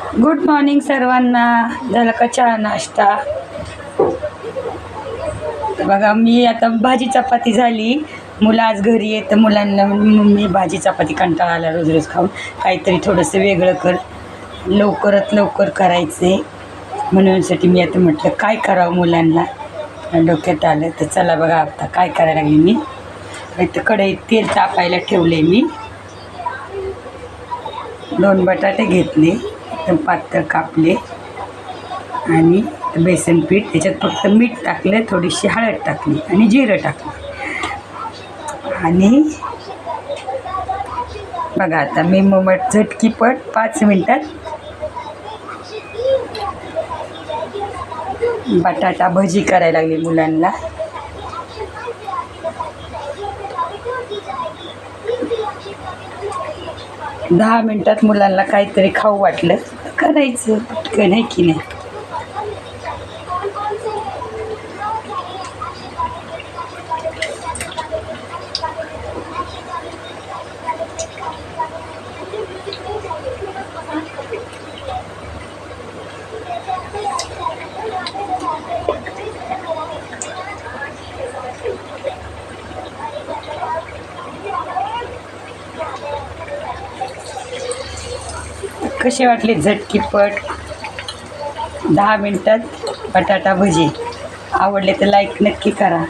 Good morning सर्वांना. झालं का चहा नाश्ता? बघा मी आता भाजी चपाती झाली. मुलं आज घरी येतं मुलांना मी भाजी चपाती कंटाळा आला रोज रोज खाऊन काहीतरी थोडंसं वेगळं कर. लवकरात लवकर करायचे. म्हणूनसाठी मी आता म्हटलं काय करावं मुलांना? डोक्यात आलं तर चला बघा आता काय करायला लागले मी. इथं कढईत तेल तापायला ठेवले मी. दोन बटाटे घेतले. एकदम पातळ कापले आणि बेसन पीठ त्याच्यात फक्त मीठ टाकलं थोडीशी हळद टाकली आणि जिरं टाकलं. आणि बघा आता मी मोमट झटकीपट पाच मिनटात बटाटा भजी करायला लागली मुलांना. दहा मिनटात मुलांना काहीतरी खाऊ वाटलं तर करायचं पटकन आहे की नाही? कसे वाटले झटकीपट? दहा मिनटात बटाटा भजी. आवडले तर लाईक नक्की करा.